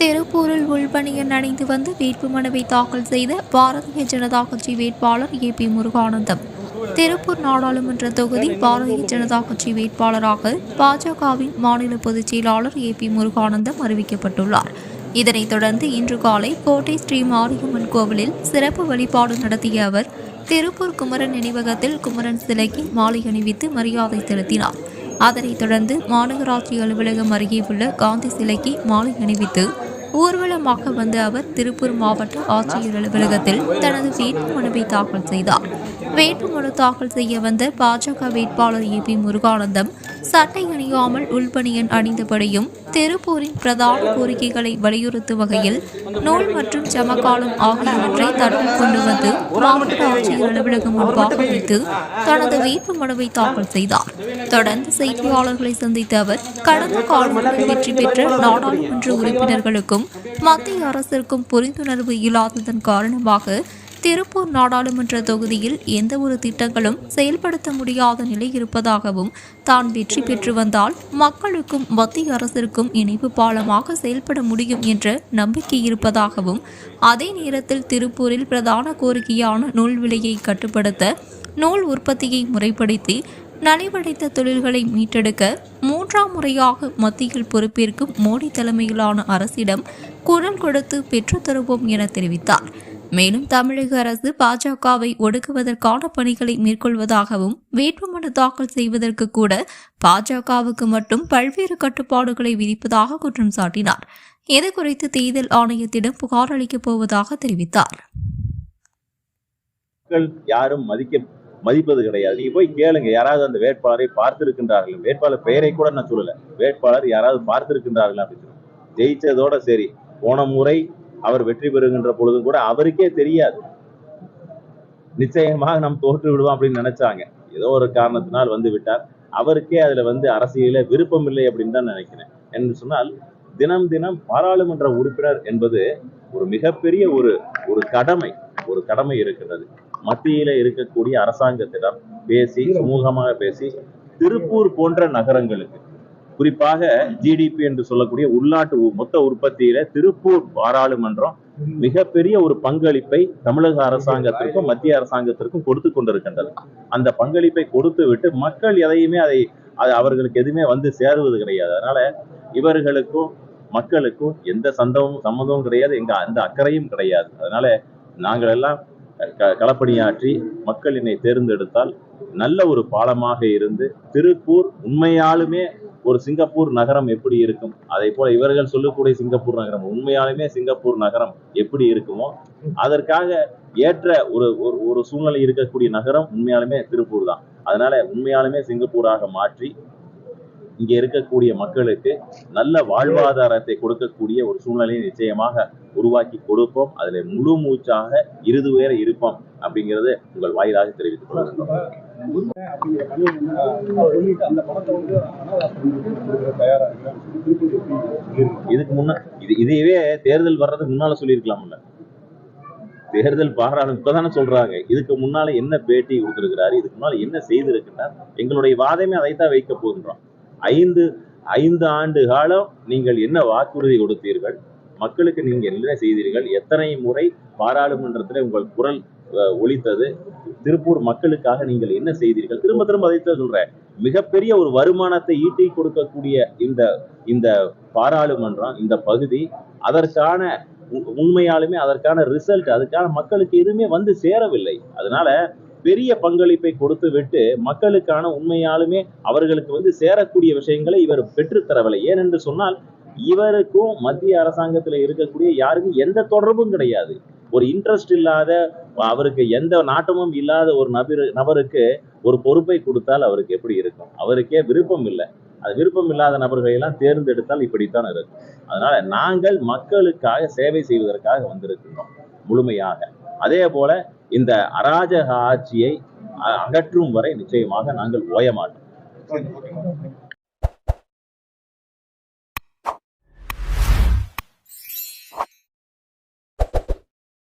திருப்பூரில் உள்பணியில் அணிந்து வந்து வேட்புமனுவை தாக்கல் செய்த பாரதிய ஜனதா கட்சி வேட்பாளர் ஏ பி முருகானந்தம். திருப்பூர் நாடாளுமன்ற தொகுதி பாரதிய ஜனதா கட்சி வேட்பாளராக பாஜகவின் மாநில பொதுச் செயலாளர் ஏ பி முருகானந்தம் அறிவிக்கப்பட்டுள்ளார். இதனைத் தொடர்ந்து இன்று காலை கோட்டை ஸ்ரீ மாரியம்மன் கோவிலில் சிறப்பு வழிபாடு நடத்திய அவர் திருப்பூர் குமரன் நினைவகத்தில் குமரன் சிலைக்கு மாலை அணிவித்து மரியாதை செலுத்தினார். அதனைத் தொடர்ந்து மாநகராட்சி அலுவலகம் அருகே உள்ள காந்தி சிலைக்கு மாலை அணிவித்து ஊர்வலமாக வந்த அவர் திருப்பூர் மாவட்ட ஆட்சியர் அலுவலகத்தில் தனது வேட்புமனுவை தாக்கல் செய்தார். வேட்புமனு தாக்கல் செய்ய வந்த பாஜக வேட்பாளர் ஏ பி முருகானந்தம் சட்டை அணியாமல் உள்பணியன் அணிந்தபடியும் திருப்பூரின் பிரதான கோரிக்கைகளை வலியுறுத்தும் வகையில் நூல் மற்றும் ஜமக்காலம் ஆகியவற்றை தட்டில் கொண்டு வந்து மாவட்ட ஆட்சியர் அலுவலகம் முன்பாக வைத்து தனது வேட்புமனுவை தாக்கல் செய்தார். தொடர்ந்து செய்தியாளர்களை சந்தித்த அவர் கடந்த காலங்களில் வெற்றி பெற்ற நாடாளுமன்ற உறுப்பினர்களுக்கும் மத்திய அரசிற்கும் புரிந்துணர்வு இல்லாததன் காரணமாக திருப்பூர் நாடாளுமன்ற தொகுதியில் எந்த ஒரு திட்டங்களும் செயல்படுத்த முடியாத நிலை இருப்பதாகவும் தான் வெற்றி பெற்று வந்தால் மக்களுக்கும் மத்திய அரசிற்கும் இணைப்பு பாலமாக செயல்பட முடியும் என்ற நம்பிக்கை இருப்பதாகவும் அதே நேரத்தில் திருப்பூரில் பிரதான கோரிக்கையான நூல் விலையை கட்டுப்படுத்த நூல் உற்பத்தியை முறைப்படுத்தி நலிவடைந்த தொழில்களை மீட்டெடுக்க மூன்றாம் முறையாக மத்தியில் பொறுப்பேற்கும் மோடி தலைமையிலான அரசிடம் குரல் கொடுத்து பெற்றுத்தருவோம் என தெரிவித்தார். மேலும் தமிழக அரசு பாஜகவை ஒடுக்குவதற்கான பணிகளை மேற்கொள்வதாகவும் வேட்புமனு தாக்கல் செய்வதற்கு கூட பாஜகவுக்கு மட்டும் பல்வேறு கட்டுப்பாடுகளை விதிப்பதாக குற்றம் சாட்டினார். இது குறித்து தேர்தல் ஆணையத்திடம் புகார் அளிக்கப் போவதாக தெரிவித்தார். யாரும் மதிக்க மதிப்பது கிடையாது. நீங்க போய் கேளுங்க யாராவது அந்த வேட்பாளரை பார்த்திருக்கின்றார்கள். வேட்பாளர் பெயரை கூட நான் சொல்லல. வேட்பாளர் யாராவது பார்த்திருக்கின்றார்கள் அப்படின்னு சொல்லி. ஜெயிச்சதோட சரி. போன முறை அவர் வெற்றி பெறுகின்ற பொழுதும் கூட அவருக்கே தெரியாது. நிச்சயமாக நாம் தோற்று விடுவோம் அப்படின்னு நினைச்சாங்க. ஏதோ ஒரு காரணத்தினால் வந்து விட்டார். அவருக்கே அதுல வந்து அரசியல விருப்பம் இல்லை அப்படின்னு தான் நினைக்கிறேன். என்று சொன்னால் தினம் தினம் பாராளுமன்ற உறுப்பினர் என்பது ஒரு மிகப்பெரிய ஒரு ஒரு கடமை ஒரு கடமை இருக்கின்றது மத்தியில இருக்கக்கூடிய அரசாங்கத்திடம் பேசி சுமூகமாக பேசி திருப்பூர் போன்ற நகரங்களுக்கு குறிப்பாக ஜிடிபி என்று சொல்லக்கூடிய உள்நாட்டு மொத்த உற்பத்தியில திருப்பூர் பாராளுமன்றம் மிகப்பெரிய ஒரு பங்களிப்பை தமிழக அரசாங்கத்திற்கும் மத்திய அரசாங்கத்திற்கும் கொடுத்து கொண்டிருக்கின்றது. அந்த பங்களிப்பை கொடுத்து விட்டு மக்கள் எதையுமே அதை அது அவர்களுக்கு எதுவுமே வந்து சேருவது கிடையாது. அதனால இவர்களுக்கும் மக்களுக்கும் எந்த சந்தமும் சம்மந்தமும் கிடையாது. எங்க அந்த அக்கறையும் கிடையாது. அதனால நாங்கள் எல்லாம் களப்பணியாற்றி மக்கள் என்னை தேர்ந்தெடுத்தால் நல்ல ஒரு பாலமாக இருந்து திருப்பூர் உண்மையாலுமே ஒரு சிங்கப்பூர் நகரம் எப்படி இருக்கும்? அதை போல இவர்கள் சொல்லக்கூடிய சிங்கப்பூர் நகரம் உண்மையாலுமே சிங்கப்பூர் நகரம் எப்படி இருக்குமோ அதற்காக ஏற்ற ஒரு ஒரு ஒரு சூழ்நிலை இருக்கக்கூடிய நகரம் உண்மையாலுமே திருப்பூர் தான். அதனால உண்மையாலுமே சிங்கப்பூராக மாற்றி இங்க இருக்கக்கூடிய மக்களுக்கு நல்ல வாழ்வாதாரத்தை கொடுக்கக்கூடிய ஒரு சூழ்நிலையை நிச்சயமாக உருவாக்கி கொடுப்போம். அதுல முழு மூச்சாக இறுதி வேற இருப்போம். அப்படிங்கறது உங்கள் வாயிலாக தெரிவித்துக் கொள்கிறோம் சொல்லிட்டு இதுக்கு முன்ன இது இதையவே தேர்தல் வர்றதுக்கு முன்னால சொல்லியிருக்கலாம்ல. தேர்தல் பாராளும் இப்பதானே சொல்றாங்க. இதுக்கு முன்னால என்ன பேட்டி கொடுத்திருக்கிறாரு இதுக்கு முன்னால என்ன செய்திருக்குன்னா எங்களுடைய வாதமே அதைத்தான் வைக்க போகின்றோம். ஐந்து ஐந்து ஆண்டு காலம் நீங்கள் என்ன வாக்குறுதி கொடுத்தீர்கள்? மக்களுக்கு நீங்க என்ன செய்தீர்கள்? எத்தனை முறை பாராளுமன்றத்தில் உங்கள் குரல் ஒழித்தது. திருப்பூர் மக்களுக்காக நீங்கள் என்ன செய்தீர்கள்? திரும்ப திரும்ப அதைத்தான் சொல்றேன். மிகப்பெரிய ஒரு வருமானத்தை ஈட்டி கொடுக்கக்கூடிய இந்த இந்த பாராளுமன்றம் இந்த பகுதி அதற்கான உ- உண்மையாலுமே அதற்கான ரிசல்ட் அதுக்கான மக்களுக்கு எதுவுமே வந்து சேரவில்லை. அதனால பெரிய பங்களிப்பை கொடுத்து விட்டு மக்களுக்கான உண்மையாலுமே அவர்களுக்கு வந்து சேரக்கூடிய விஷயங்களை இவர் பெற்றுத்தரவில்லை. ஏனென்று சொன்னால் இவருக்கும் மத்திய அரசாங்கத்தில் இருக்கக்கூடிய யாருக்கும் எந்த தொடர்பும் கிடையாது. ஒரு இன்ட்ரெஸ்ட் இல்லாத அவருக்கு எந்த நாட்டமும் இல்லாத ஒரு நபர் நபருக்கு ஒரு பொறுப்பை கொடுத்தால் அவருக்கு எப்படி இருக்கும்? அவருக்கே விருப்பம் இல்லை. அது விருப்பம் இல்லாத நபர்களை எல்லாம் தேர்ந்தெடுத்தால் இப்படித்தான் இருக்கும். அதனால நாங்கள் மக்களுக்காக சேவை செய்வதற்காக வந்திருக்கிறோம் முழுமையாக. அதே போல இந்த அராஜக ஆட்சியை அகற்றும் வரை நிச்சயமாக நாங்கள் ஓய மாட்டோம்.